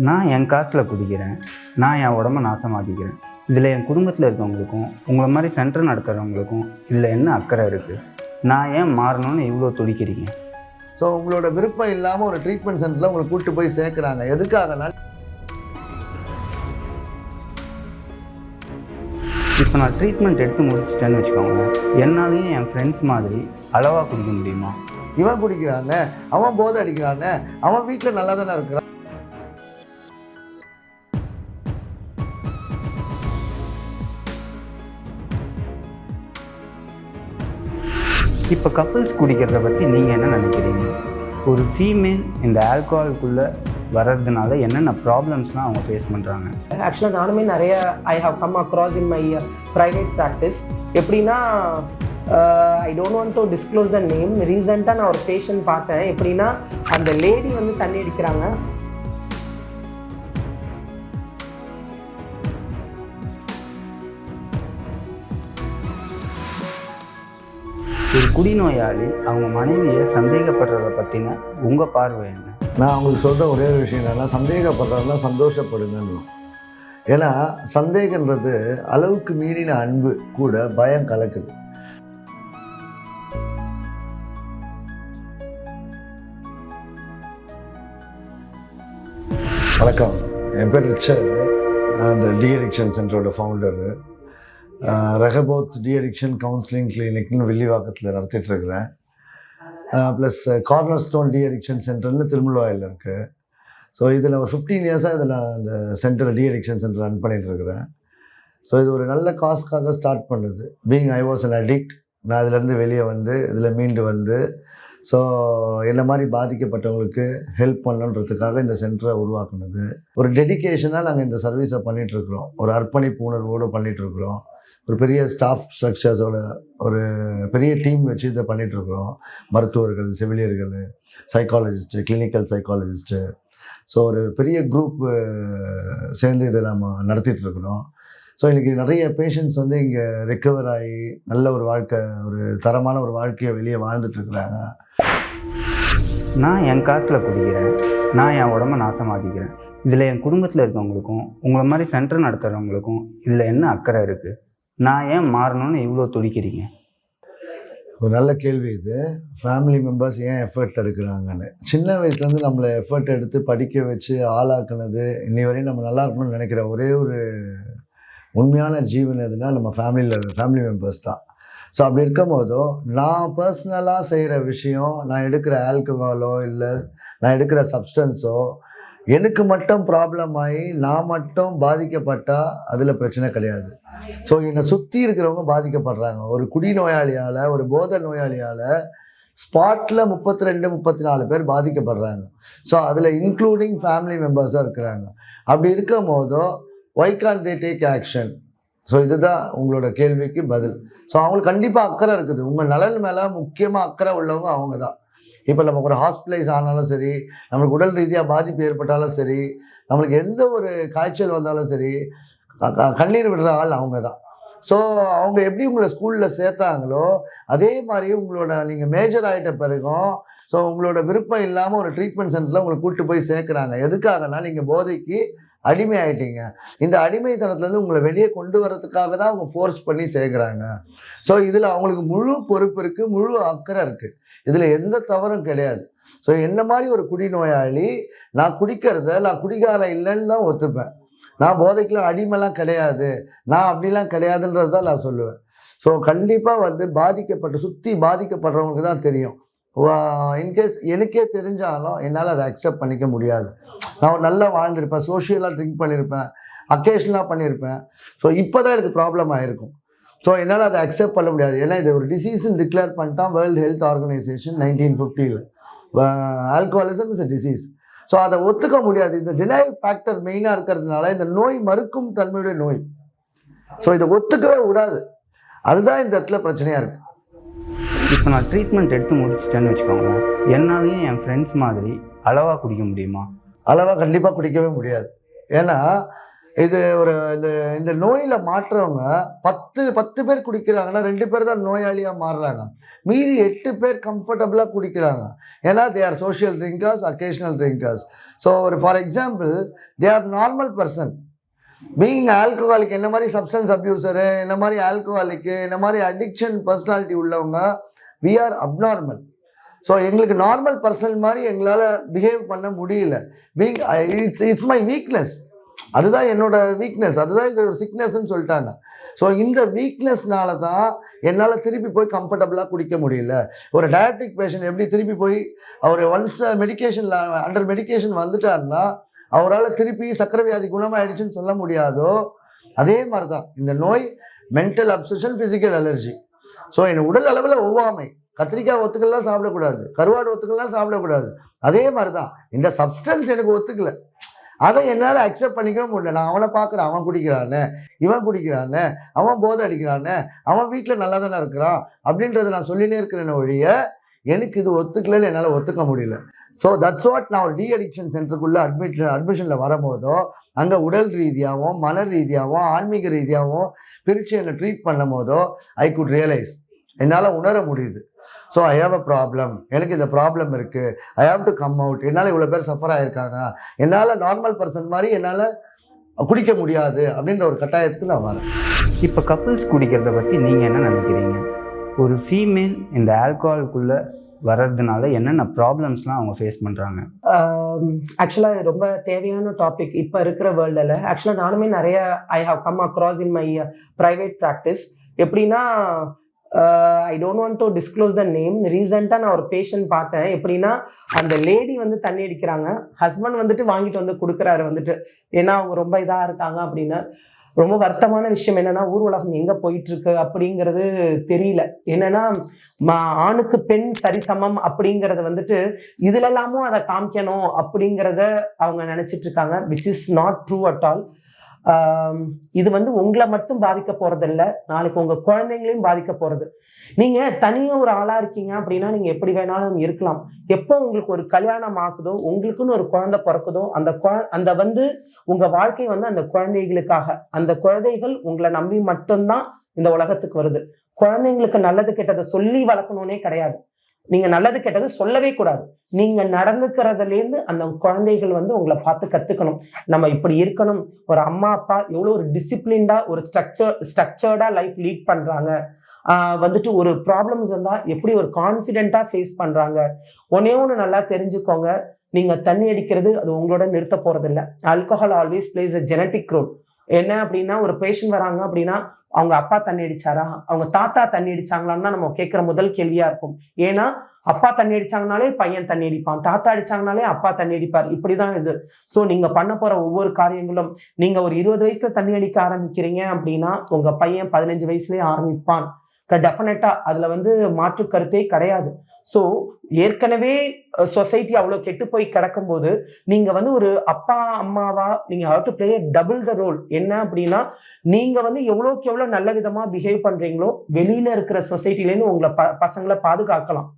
நான் என் காசில் குடிக்கிறேன் நான் என் உடம்ப நாசமாக்கிக்கிறேன். இதில் என் குடும்பத்தில் இருக்கவங்களுக்கும் உங்களை மாதிரி சென்டர் நடத்துகிறவங்களுக்கும் இதில் என்ன அக்கறை இருக்குது நான் ஏன் மாறணும்னு இவ்வளோ துடிக்கிறீங்க? ஸோ உங்களோட விருப்பம் இல்லாமல் ஒரு ட்ரீட்மெண்ட் சென்டரில் உங்களை கூட்டு போய் சேர்க்குறாங்க. எதுக்காகனா? இப்போ நான் ட்ரீட்மெண்ட் எடுத்து முடிச்சிட்டேன்னு வச்சுக்கோங்களேன் என்னாலையும் என் ஃப்ரெண்ட்ஸ் மாதிரி அளவாக குடிக்க முடியுமா? இவன் குடிக்கிறாங்க அவன் போதை அடிக்கிறாங்க அவன் வீட்டில் நல்லா தானே இருக்கிறான்? இப்போ கப்புள்ஸ் குடிக்கிறத பற்றி நீங்கள் என்ன நினைக்கிறீங்க? ஒரு ஃபீமேல் இந்த ஆல்கஹால்குள்ளே வர்றதுனால என்னென்ன ப்ராப்ளம்ஸ்லாம் அவங்க ஃபேஸ் பண்ணுறாங்க ஆக்சுவலாக நானுமே நிறைய I have come across in my private practice எப்படின்னா I don't want to disclose the name ரீசெண்டாக நான் ஒரு பேஷண்ட் பார்த்தேன். எப்படின்னா அந்த லேடி வந்து தண்ணி அடிக்கிறாங்க. ஒரு குடிநோயாளி அவங்க மனைவியை சந்தேகப்படுறத பற்றின உங்கள் பார்வை என்ன? நான் அவங்களுக்கு சொல்கிற ஒரே ஒரு விஷயம் என்னென்னா சந்தேகப்படுறதுனா சந்தோஷப்படுங்கன்னு. ஏன்னா சந்தேகன்றது அளவுக்கு மீறின அன்பு கூட பயம் கலக்குது. வணக்கம். என் பேர் ரிச்சர் நான் இந்த de addiction சென்டரோட founder Rehoboth de addiction counselling கிளினிக்னு வில்லிவாக்கத்தில் நடத்திட்டுருக்கிறேன். Plus corner stone de addiction சென்டர்னு திருமலாயில் இருக்குது ஸோ இதில் ஒரு ஃபிஃப்டீன் இயர்ஸாக இதில் அந்த centre de addiction centre run பண்ணிகிட்ருக்கிறேன் so இது ஒரு நல்ல காஸ்க்காக ஸ்டார்ட் பண்ணுது. Being I was an addict நான் அதிலேருந்து வெளியே வந்து இதில் மீண்டு வந்து ஸோ என்ன மாதிரி பாதிக்கப்பட்டவங்களுக்கு ஹெல்ப் பண்ணணுன்றதுக்காக இந்த சென்டரை உருவாக்குனது. ஒரு டெடிகேஷனாக நாங்கள் இந்த சர்வீஸை பண்ணிகிட்ருக்குறோம் ஒரு அர்ப்பணிப்பு உணர்வோடு பண்ணிகிட்ருக்குறோம் ஒரு பெரிய ஸ்டாஃப் ஸ்ட்ரக்சர்ஸோட ஒரு பெரிய டீம் வச்சு இதை பண்ணிகிட்ருக்குறோம் மருத்துவர்கள் செவிலியர்கள் சைக்காலஜிஸ்ட்டு கிளினிக்கல் சைக்காலஜிஸ்ட்டு ஸோ ஒரு பெரிய குரூப் சேர்ந்து இதை நம்ம நடத்திட்டுருக்குறோம் ஸோ இன்றைக்கி நிறைய பேஷண்ட்ஸ் வந்து இங்கே ரெக்கவர் ஆகி நல்ல ஒரு வாழ்க்கை ஒரு தரமான ஒரு வாழ்க்கையை வெளியே வாழ்ந்துட்டுருக்குறாங்க நான் என் காசில் குடிக்கிறேன். நான் என் உடம்ப நாசமாக்கிக்கிறேன். இதில் என் குடும்பத்தில் இருக்கவங்களுக்கும் உங்களை மாதிரி சென்டர் நடத்துகிறவங்களுக்கும் இதில் என்ன அக்கறை இருக்குது நான் ஏன் மாறணும்னு இவ்வளோ துடிக்கிறீங்க? ஒரு நல்ல கேள்வி இது. ஃபேமிலி மெம்பர்ஸ் ஏன் எஃபர்ட் எடுக்கிறாங்கன்னு. சின்ன வயசுலேருந்து நம்மளை எஃபர்ட் எடுத்து படிக்க வச்சு ஆளாக்குனது இன்னி வரையும் நம்ம நல்லா இருக்கணும்னு நினைக்கிற ஒரே ஒரு உண்மையான ஜீவன் எதுனா நம்ம ஃபேமிலியில் ஃபேமிலி மெம்பர்ஸ் தான். ஸோ அப்படி இருக்கும் போதோ நான் பர்சனலாக செய்கிற விஷயம் நான் எடுக்கிற ஆல்கஹாலோ இல்லை நான் எடுக்கிற சப்ஸ்டன்ஸோ எனக்கு மட்டும் ப்ராப்ளம் ஆகி நான் மட்டும் பாதிக்கப்பட்டால் அதில் பிரச்சனை கிடையாது. ஸோ என்னை சுற்றி இருக்கிறவங்க பாதிக்கப்படுறாங்க. ஒரு குடிநோயாளியால் ஒரு போதை நோயாளியால் ஸ்பாட்டில் முப்பத்தி ரெண்டு முப்பத்தி நாலு பேர் பாதிக்கப்படுறாங்க. ஸோ அதில் இன்க்ளூடிங் ஃபேமிலி மெம்பர்ஸாக இருக்கிறாங்க. அப்படி இருக்கும் போதோ why can't they take action so இதுதான் உங்களோட கேள்விக்கு பதில். ஸோ அவங்களுக்கு கண்டிப்பாக அக்கறை இருக்குது. உங்கள் நலன் மேலே முக்கியமாக அக்கறை உள்ளவங்க அவங்க தான் இப்போ நமக்கு ஒரு ஹாஸ்பிட்டலைஸ் ஆனாலும் சரி நம்மளுக்கு உடல் ரீதியாக பாதிப்பு ஏற்பட்டாலும் சரி நம்மளுக்கு எந்த ஒரு காய்ச்சல் வந்தாலும் சரி க- கண்ணீர் விடுற ஆள் அவங்க தான் ஸோ அவங்க எப்படி உங்களை ஸ்கூலில் சேர்த்தாங்களோ அதே மாதிரி உங்களோட நீங்கள் மேஜர் ஆகிட்ட பிறகும் ஸோ உங்களோட விருப்பம் இல்லாமல் ஒரு ட்ரீட்மெண்ட் சென்டரில் உங்களை கூப்பிட்டு போய் சேர்க்குறாங்க. எதுக்காகனா நீங்கள் போதைக்கு அடிமை ஆகிட்டீங்க இந்த அடிமைத்தனத்துலேருந்து உங்களை வெளியே கொண்டு வரதுக்காக தான் அவங்க ஃபோர்ஸ் பண்ணி சேர்க்குறாங்க. ஸோ இதில் அவங்களுக்கு முழு பொறுப்பு இருக்குது முழு அக்கறை இருக்குது இதில் எந்த தவறும் கிடையாது. ஸோ என்ன மாதிரி ஒரு குடிநோயாளி நான் குடிக்கிறத நான் குடிகாரம் இல்லைன்னு தான் ஒத்துப்பேன். நான் போதைக்கெலாம் அடிமைலாம் கிடையாது. நான் அப்படிலாம் கிடையாதுன்றது தான் நான் சொல்லுவேன். ஸோ கண்டிப்பாக வந்து பாதிக்கப்பட்ட சுற்றி பாதிக்கப்படுறவங்களுக்கு தான் தெரியும். இன்கேஸ் எனக்கே தெரிஞ்சாலும் என்னால் அதை அக்செப்ட் பண்ணிக்க முடியாது. நான் ஒரு நல்லா வாழ்ந்திருப்பேன் சோஷியலாக ட்ரிங்க் பண்ணியிருப்பேன் அக்கேஷனலாக பண்ணியிருப்பேன் ஸோ இப்போ தான் எனக்கு ப்ராப்ளம் ஆகிருக்கும் ஸோ என்னால் அதை அக்செப்ட் பண்ண முடியாது. ஏன்னா இது ஒரு டிசீஸ்ன்னு டிக்ளேர் பண்ணிட்டான் வேர்ல்டு ஹெல்த் ஆர்கனைசேஷன் நைன்டீன் ஃபிஃப்டியில் alcoholism is a disease so அதை ஒத்துக்க முடியாது. இந்த டினைல் ஃபேக்டர் மெயினாக இருக்கிறதுனால இந்த நோய் மறுக்கும் தன்மையுடைய நோய். ஸோ இதை ஒத்துக்கவே விடாது அதுதான் இந்த இடத்துல பிரச்சனையாக இருக்குது இப்போ நான் ட்ரீட்மெண்ட் எடுத்து முடிச்சிட்டேன்னு வச்சுக்கோங்களேன் என்னாலையும் என் ஃப்ரெண்ட்ஸ் மாதிரி அளவாக குடிக்க முடியுமா? அளவாக கண்டிப்பாக குடிக்கவே முடியாது. ஏன்னா இது ஒரு இந்த இந்த நோயில் மாற்றவங்க பத்து பத்து பேர் குடிக்கிறாங்கன்னா ரெண்டு பேர் தான் நோயாளியாக மாறுறாங்க. மீதி எட்டு பேர் கம்ஃபர்டபுளாக குடிக்கிறாங்க. ஏன்னா they are social drinkers occasional drinkers so ஒரு for example they are normal person being alcoholic என்ன மாதிரி சப்ஸ்டன்ஸ் அப்யூசரு இந்த மாதிரி ஆல்கஹாலிக்கு இந்த மாதிரி அடிக்ஷன் பர்சனாலிட்டி உள்ளவங்க வி ஆர் அப்நார்மல் ஸோ எங்களுக்கு நார்மல் பர்சன் மாதிரி எங்களால் பிஹேவ் பண்ண முடியல. Being it's it's my weakness அதுதான் என்னோட வீக்னஸ் அதுதான் இது ஒரு சிக்னஸ்ன்னு சொல்லிட்டாங்க. ஸோ இந்த வீக்னஸ்னால தான் என்னால் திருப்பி போய் கம்ஃபர்டபுளாக குடிக்க முடியல. ஒரு டயபெட்டிக் பேஷண்ட் எப்படி திருப்பி போய் அவர் ஒன்ஸ் மெடிக்கேஷனில் அண்டர் மெடிக்கேஷன் வந்துட்டாருன்னா அவரால் திருப்பி சக்கரை வியாதி குணமாயிடுச்சுன்னு சொல்ல முடியாதோ அதே மாதிரி தான் இந்த நோய் mental obsession physical allergy so என் உடல் அளவில் ஒவ்வாமை. கத்திரிக்காய் ஒத்துக்கெல்லாம் சாப்பிடக்கூடாது. கருவாடு ஒத்துக்கெல்லாம் சாப்பிடக்கூடாது. அதே மாதிரி தான் இந்த சப்ஸ்டன்ஸ் எனக்கு ஒத்துக்கலை. அதை என்னால் அக்செப்ட் பண்ணிக்கவே முடியல. நான் அவனை பார்க்குறேன். அவன் குடிக்கிறானே. இவன் குடிக்கிறானே. அவன் போதை அடிக்கிறானே. அவன் வீட்டில் நல்லா தானே இருக்கிறான் அப்படின்றத நான் சொல்லினே இருக்கிறேன் ஒழிய எனக்கு இது ஒத்துக்கலன்னு என்னால் ஒத்துக்க முடியல. ஸோ தட்ஸ் வாட் நான் ஒரு டி அடிக்ஷன் சென்டருக்குள்ளே அட்மிட் அட்மிஷனில் வரும்போதோ அங்கே உடல் ரீதியாகவும் மன ரீதியாகவும் ஆன்மீக ரீதியாகவும் பிரித்து என்னை ட்ரீட் பண்ணும் போதோ ஐ குட் ரியலைஸ் என்னால் உணர முடியுது. So I have a problem எனக்கு இந்த ப்ராப்ளம் இருக்குது I have to come out என்னால் இவ்வளோ பேர் சஃபர் ஆகிருக்காங்க என்னால் நார்மல் பர்சன் மாதிரி என்னால் குடிக்க முடியாது அப்படின்ற ஒரு கட்டாயத்துக்கு நான் வரேன். இப்போ கப்புள்ஸ் குடிக்கிறத பற்றி நீங்கள் என்ன நினைக்கிறீங்க? ஒரு ஃபீமேல் இந்த ஆல்கஹால்குள்ளே வர்றதுனால என்னென்ன ப்ராப்ளம்ஸ்லாம் அவங்க ஃபேஸ் பண்ணுறாங்க ஆக்சுவலாக ரொம்ப தேவையான டாபிக் இப்போ இருக்கிற வேர்ல்டில் ஆக்சுவலாக நானுமே நிறைய I have come across in my private practice எப்படின்னா I don't want to disclose the name ரீசெண்டாக நான் ஒரு பேஷண்ட் பார்த்தேன். எப்படின்னா அந்த லேடி வந்து தண்ணி அடிக்கிறாங்க. ஹஸ்பண்ட் வந்துட்டு வாங்கிட்டு வந்து கொடுக்குறாரு வந்துட்டு. ஏன்னா அவங்க ரொம்ப இதாக இருக்காங்க அப்படின்னு. ரொம்ப வருத்தமான விஷயம் என்னன்னா ஊர் உலகம் எங்க போயிட்டு இருக்கு அப்படிங்கிறது தெரியல. என்னன்னா ஆணுக்கு பெண் சரிசமம் அப்படிங்கறத வந்துட்டு இதுல எல்லாமும் அதை காமிக்கணும் அப்படிங்கிறத அவங்க நினைச்சிட்டு இருக்காங்க which is not true at all இது வந்து உங்களை மட்டும் பாதிக்க போறதில்ல. நாளைக்கு உங்க குழந்தைங்களையும் பாதிக்க போறது. நீங்க தனியா ஒரு ஆளா இருக்கீங்க அப்படின்னா நீங்க எப்படி வேணாலும் இருக்கலாம். எப்போ உங்களுக்கு ஒரு கல்யாணம் ஆகுதோ உங்களுக்குன்னு ஒரு குழந்தை பிறக்குதோ அந்த குழ- அந்த வந்து உங்க வாழ்க்கை வந்து அந்த குழந்தைகளுக்காக. அந்த குழந்தைகள் உங்களை நம்பி மட்டும்தான் இந்த உலகத்துக்கு வருது. குழந்தைங்களுக்கு நல்லது கெட்டதை சொல்லி வளர்க்கணும்னே கிடையாது. நீங்க நல்லது கெட்டது சொல்லவே கூடாது. நீங்க நடந்துக்கிறதுலேருந்து அந்த குழந்தைகள் வந்து உங்களை பார்த்து கத்துக்கணும். நம்ம இப்படி இருக்கணும். ஒரு அம்மா அப்பா எவ்வளோ ஒரு டிசிப்ளின்டா ஒரு ஸ்ட்ரக்சர் ஸ்ட்ரக்சர்டா லைஃப் லீட் பண்றாங்க. வந்துட்டு ஒரு ப்ராப்ளம்ஸ் இருந்தா எப்படி ஒரு கான்ஃபிடென்ட்டா ஃபேஸ் பண்றாங்க. ஒன்னே ஒன்று நல்லா தெரிஞ்சுக்கோங்க. நீங்க தண்ணி அடிக்கிறது அது உங்களோட நிறுத்த போறது alcohol always plays a genetic role என்ன அப்படின்னா ஒரு பேஷண்ட் வராங்க அப்படின்னா அவங்க அப்பா தண்ணி அடிச்சாரா? அவங்க தாத்தா தண்ணி அடிச்சாங்களான்னு தான் நம்ம கேட்குற முதல் கேள்வியா இருக்கும். ஏன்னா அப்பா தண்ணி அடிச்சாங்கனாலே பையன் தண்ணி அடிப்பான். தாத்தா அடிச்சாங்கனாலே அப்பா தண்ணி அடிப்பார். இப்படிதான் இது. ஸோ நீங்க பண்ண போற ஒவ்வொரு காரியங்களும் நீங்க ஒரு இருபது வயசுல தண்ணி அடிக்க ஆரம்பிக்கிறீங்க அப்படின்னா உங்க பையன் பதினஞ்சு வயசுலயே ஆரம்பிப்பான். டெஃபினட்டா அதுல வந்து மாற்று கருத்தே கிடையாது. ஸோ ஏற்கனவே சொசைட்டி அவ்வளோ கெட்டு போய் கிடக்கும்போது நீங்க வந்து ஒரு அப்பா அம்மாவா நீங்க have to play double the role என்ன அப்படின்னா நீங்க வந்து எவ்வளோக்கு எவ்வளோ நல்ல விதமா பிஹேவ் பண்றீங்களோ வெளியில இருக்கிற சொசைட்டிலேருந்து உங்களை ப பசங்களை பாதுகாக்கலாம்.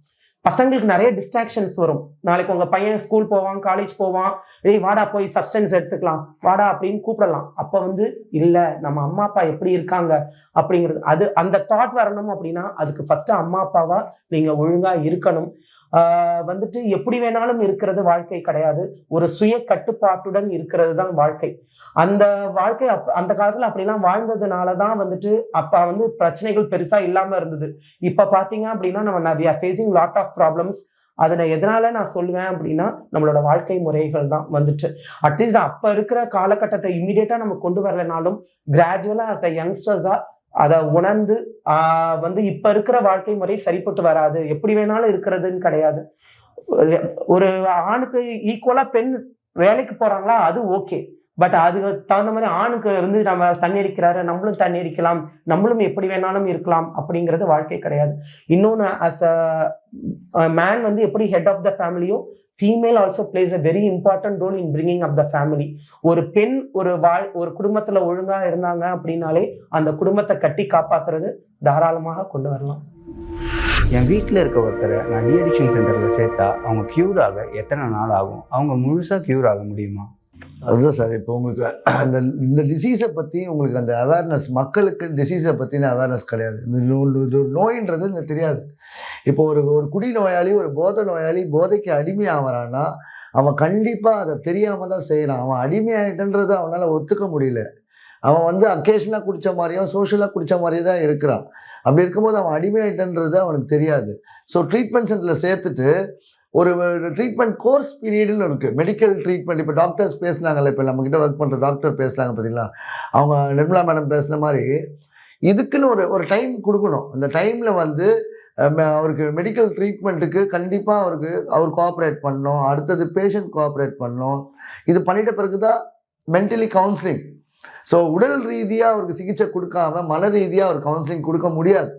பசங்களுக்கு நிறைய டிஸ்ட்ராக்ஷன்ஸ் வரும். நாளைக்கு உங்கள் பையன் ஸ்கூல் போவான் காலேஜ் போவான். ஏய் வாடா போய் சப்ஸ்டன்ஸ் எடுத்துக்கலாம். வாடா அப்படின்னு கூப்பிடலாம். அப்போ வந்து இல்லை நம்ம அம்மா அப்பா எப்படி இருக்காங்க? அப்படிங்கிறது. அது அந்த தாட் வரணும் அப்படின்னா அதுக்கு ஃபஸ்ட்டு அம்மா அப்பாவாக நீங்கள் ஒழுங்காக இருக்கணும். வந்துட்டு எப்படி வேணாலும் இருக்கிறது வாழ்க்கை கிடையாது. ஒரு சுய கட்டுப்பாட்டுடன் இருக்கிறது தான் வாழ்க்கை. அந்த வாழ்க்கை அப் அந்த காலத்துல அப்படிலாம் வாழ்ந்ததுனால தான் வந்துட்டு அப்ப வந்து பிரச்சனைகள் பெருசா இல்லாம இருந்தது. இப்ப பாத்தீங்க அப்படின்னா நம்ம we are lot of problems அதில் எதனால நான் சொல்லுவேன் அப்படின்னா நம்மளோட வாழ்க்கை முறைகள் தான் வந்துட்டு. அட்லீஸ்ட் அப்ப இருக்கிற காலகட்டத்தை இம்மிடியட்டா நம்ம கொண்டு வரலனாலும் கிராஜுவலா அஸ் அ யங்ஸ்டர்ஸா அதை உணர்ந்து ஆஹ் வந்து இப்ப இருக்கிற வாழ்க்கை முறை சரிப்பட்டு வராது. எப்படி வேணாலும் இருக்கிறதுன்னு கிடையாது. ஒரு- ஒரு ஆணுக்கு ஈக்குவலா பெண் வேலைக்கு போறாங்களா? அது ஓகே பட் அதுக்கு தகுந்த மாதிரி ஆணுக்கு வந்து நம்ம தண்ணி அடிக்கிறாரு நம்மளும் தண்ணி அடிக்கலாம் நம்மளும் எப்படி வேணாலும் இருக்கலாம் அப்படிங்கிறது வாழ்க்கை கிடையாது. இன்னொன்று அஸ் அ மேன் வந்து எப்படி head of the ஃபேமிலியோ female also plays a very important role in bringing up the family ஒரு பெண் ஒரு வாழ் ஒரு குடும்பத்தில் ஒழுங்காக இருந்தாங்க அப்படின்னாலே அந்த குடும்பத்தை கட்டி காப்பாத்துறது தாராளமாக கொண்டு வரலாம். என் வீட்டில் இருக்க ஒருத்தரை நான் ரீஅடிக்ஷன் சென்டரில் சேர்த்தா அவங்க க்யூர் ஆக எத்தனை நாள் ஆகும்? அவங்க முழுசாக க்யூர் ஆக முடியுமா? அதுதான் சார் இப்போ உங்களுக்கு அந்த இந்த டிசீஸை பற்றி உங்களுக்கு அந்த அவேர்னஸ் மக்களுக்கு டிசீஸை பற்றின அவேர்னஸ் கிடையாது. இந்த நோ- இது ஒரு நோயின்றது எனக்கு தெரியாது. இப்போ ஒரு ஒரு குடி நோயாளி ஒரு போதை நோயாளி போதைக்கு அடிமை ஆகிறான்னா அவன் கண்டிப்பாக அதை தெரியாமல் தான் செய்கிறான் அவன் அடிமையாயிட்டன்றதை அவனால் ஒத்துக்க முடியல. அவன் வந்து அக்கேஷனாக குடித்த மாதிரியும் சோஷியலாக குடித்த மாதிரியும் தான் இருக்கிறான். அப்படி இருக்கும்போது அவன் அடிமையாயிட்டன்றது அவனுக்கு தெரியாது. ஸோ ட்ரீட்மெண்ட் சென்டரில் சேர்த்துட்டு ஒரு ட்ரீட்மெண்ட் கோர்ஸ் பீரியடுன்னு இருக்குது மெடிக்கல் ட்ரீட்மெண்ட் இப்போ டாக்டர்ஸ் பேசுனாங்கல்ல இப்போ நம்மக்கிட்ட ஒர்க் பண்ணுற டாக்டர் பேசுனாங்க பார்த்தீங்களா அவங்க நிர்மலா மேடம் பேசுன மாதிரி இதுக்குன்னு ஒரு ஒரு டைம் கொடுக்கணும். அந்த டைமில் வந்து ம- அவருக்கு மெடிக்கல் ட்ரீட்மெண்ட்டுக்கு கண்டிப்பாக அவருக்கு அவர் கோஆப்ரேட் பண்ணணும். அடுத்தது பேஷண்ட் கோஆப்ரேட் பண்ணணும். இது பண்ணிட்ட பிறகு தான் மென்டலி கவுன்சிலிங் ஸோ உடல் ரீதியாக அவருக்கு சிகிச்சை கொடுக்காம மன ரீதியாக அவர் கவுன்சிலிங் கொடுக்க முடியாது.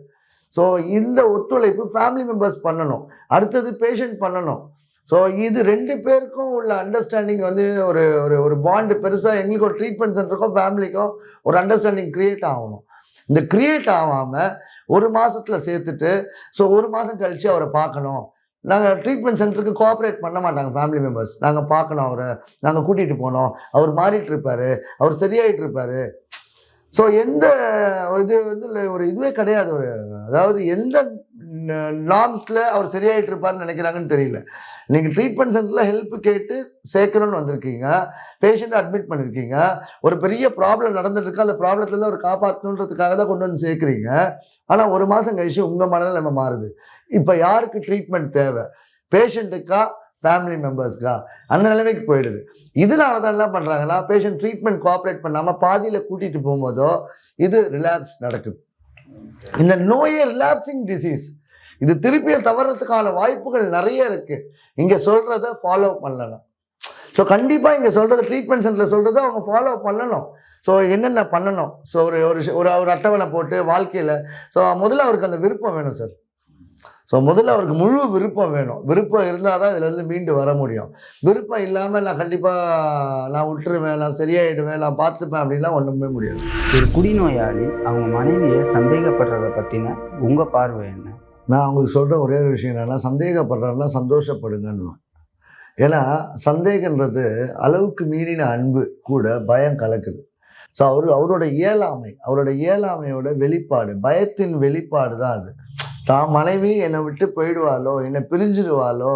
ஸோ இந்த ஒத்துழைப்பு ஃபேமிலி மெம்பர்ஸ் பண்ணணும். அடுத்தது பேஷண்ட் பண்ணணும். ஸோ இது ரெண்டு பேருக்கும் உள்ள அண்டர்ஸ்டாண்டிங் வந்து ஒரு ஒரு ஒரு பாண்டு பெருசாக எங்களுக்கு ஒரு ட்ரீட்மெண்ட் சென்டருக்கும் ஃபேமிலிக்கும் ஒரு அண்டர்ஸ்டாண்டிங் க்ரியேட் ஆகணும். இந்த க்ரியேட் ஆகாமல் ஒரு மாதத்தில் சேர்த்துட்டு ஸோ ஒரு மாதம் கழித்து அவரை பார்க்கணும். நாங்கள் ட்ரீட்மெண்ட் சென்டருக்கு கோஆப்ரேட் பண்ண மாட்டாங்க ஃபேமிலி மெம்பர்ஸ் நாங்கள் பார்க்கணும் அவரை. நாங்கள் கூட்டிகிட்டு போனோம். அவர் மாறிட்டு இருப்பார். அவர் சரியாயிட்டு இருப்பார். ஸோ எந்த இது வந்து ஒரு இதுவே கிடையாது. ஒரு அதாவது எந்த நார்ம்ஸில் அவர் சரியாயிட்டு இருப்பாருன்னு நினைக்கிறாங்கன்னு தெரியல. நீங்கள் ட்ரீட்மெண்ட் சென்டரில் ஹெல்ப் கேட்டு சேர்க்கணும்னு வந்திருக்கீங்க. பேஷண்ட்டை அட்மிட் பண்ணியிருக்கீங்க ஒரு பெரிய ப்ராப்ளம் நடந்துட்டுருக்கு. அந்த ப்ராப்ளத்துலேருந்து அவர் காப்பாற்றணுன்றதுக்காக தான் கொண்டு வந்து சேர்க்குறீங்க. ஆனால் ஒரு மாதம் கழிச்சு உங்கள் மனநிலைமை மாறுது. இப்போ யாருக்கு ட்ரீட்மெண்ட் தேவை? பேஷண்ட்டுக்கா ஃபேமிலி மெம்பர்ஸ்க்கா அந்த நிலைமைக்கு போயிடுது. இதனால தான் என்ன பண்ணுறாங்கன்னா பேஷண்ட் ட்ரீட்மெண்ட் கோஆப்ரேட் பண்ணாமல் பாதியில் கூட்டிகிட்டு போகும்போதோ இது ரிலாப்ஸ் நடக்குது. இந்த நோயே ரிலாப்சிங் டிசீஸ் இது திருப்பியும் தவறதுக்கான வாய்ப்புகள் நிறைய இருக்குது இங்கே சொல்கிறத ஃபாலோ பண்ணலாம் ஸோ கண்டிப்பாக இங்கே சொல்கிறது ட்ரீட்மெண்ட் சென்டரில் சொல்கிறத அவங்க ஃபாலோ பண்ணணும். ஸோ என்னென்ன பண்ணணும்? ஸோ ஒரு ஒரு ஒரு ஒரு அட்டவணை போட்டு வாழ்க்கையில் ஸோ முதல்ல அவருக்கு அந்த விருப்பம் வேணும் சார் ஸோ முதல்ல அவருக்கு முழு விருப்பம் வேணும். விருப்பம் இருந்தால் தான் இதுலேருந்து மீண்டு வர முடியும். விருப்பம் இல்லாமல் நான் கண்டிப்பாக நான் விட்டுருவேன் நான் சரியாயிடுவேன் நான் பார்த்துப்பேன் அப்படின்லாம் ஒன்றுமே முடியாது. ஒரு குடிநோயாளி அவங்க மனைவியை சந்தேகப்படுறத பற்றின உங்கள் பார்வை என்ன? நான் அவங்களுக்கு சொல்கிற ஒரே ஒரு விஷயம் என்னென்னா சந்தேகப்படுறேன்னா சந்தோஷப்படுங்கன்னு. ஏன்னா சந்தேகன்றது அளவுக்கு மீறின அன்பு கூட பயம் கலக்குது. ஸோ அவர் அவரோட இயலாமை அவரோட இயலாமையோட வெளிப்பாடு பயத்தின் வெளிப்பாடு தான் அது. தான் மனைவி என்னை விட்டு போயிடுவாளோ என்னை பிரிஞ்சிடுவாளோ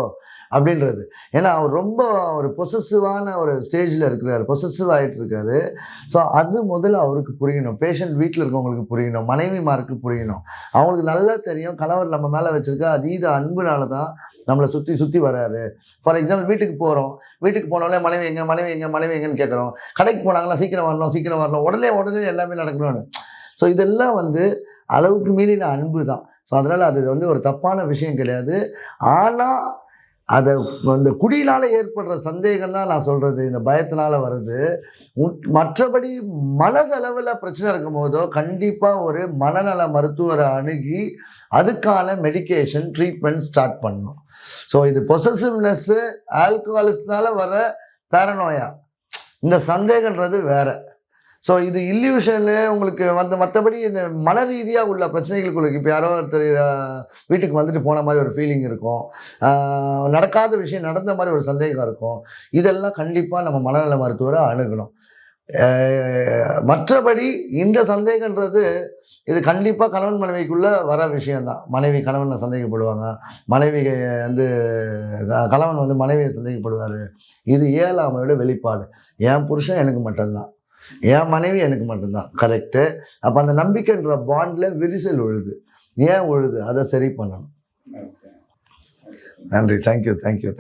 அப்படின்றது. ஏன்னா அவர் ரொம்ப ஒரு பொசசிவான ஒரு ஸ்டேஜில் இருக்கிறார். பொசசிவ் ஆகிட்டு இருக்காரு. ஸோ அது முதல்ல அவருக்கு புரியணும். பேஷண்ட் வீட்டில் இருக்கவங்களுக்கு புரியணும். மனைவிமாருக்கு புரியணும். அவங்களுக்கு நல்லா தெரியும். கணவர் நம்ம மேலே வச்சுருக்க அதீத அன்புனால தான் நம்மளை சுற்றி சுற்றி வராரு. ஃபார் எக்ஸாம்பிள் வீட்டுக்கு போகிறோம் வீட்டுக்கு போனோடனே மனைவி எங்கே மனைவி எங்கே மனைவி எங்கன்னு கேட்குறோம் கடைக்கு போனாங்கன்னா சீக்கிரம் வரணும் சீக்கிரம் வரணும். உடனே உடனே எல்லாமே நடக்கணும்னு. ஸோ இதெல்லாம் வந்து அளவுக்கு மீறின அன்பு தான். ஸோ அதனால் அது வந்து ஒரு தப்பான விஷயம் கிடையாது. ஆனால் அதை அந்த குடியினால் ஏற்படுற சந்தேகம் தான் நான் சொல்கிறது இந்த பயத்தினால் வருது. மற்றபடி மனதளவில் பிரச்சனை இருக்கும் போதோ கண்டிப்பாக ஒரு மனநல மருத்துவரை அணுகி அதுக்கான மெடிகேஷன் ட்ரீட்மெண்ட் ஸ்டார்ட் பண்ணணும். ஸோ இது பொசசிவ்னஸ்ஸு ஆல்கஹாலிஸ்னால வர பேரனோயா இந்த சந்தேகன்றது வேறு. ஸோ இது இல்யூஷனு உங்களுக்கு வந்து மற்றபடி இந்த மன ரீதியாக உள்ள பிரச்சனைகளுக்கு இப்போ யாரோ ஒருத்தர் வீட்டுக்கு வந்துட்டு போன மாதிரி ஒரு ஃபீலிங் இருக்கும். நடக்காத விஷயம் நடந்த மாதிரி ஒரு சந்தேகம் இருக்கும். இதெல்லாம் கண்டிப்பாக நம்ம மனநல மருத்துவரை அணுகணும். மற்றபடி இந்த சந்தேகன்றது இது கண்டிப்பாக கணவன் மனைவிக்குள்ளே வர விஷயந்தான் மனைவி கணவனை சந்தேகப்படுவாங்க. மனைவி வந்து கணவன் வந்து மனைவியை சந்தேகப்படுவார். இது ஏழாமையோட வெளிப்பாடு. என் புருஷன் எனக்கு மட்டும்தான். என் மனைவி எனக்கு மட்டும்தான் கரெக்டு அப்போ அந்த நம்பிக்கைன்ற பாண்டில் விரிசல் உழுது ஏன் உழுது அதை சரி பண்ணணும். நன்றி. Thank you thank you thank you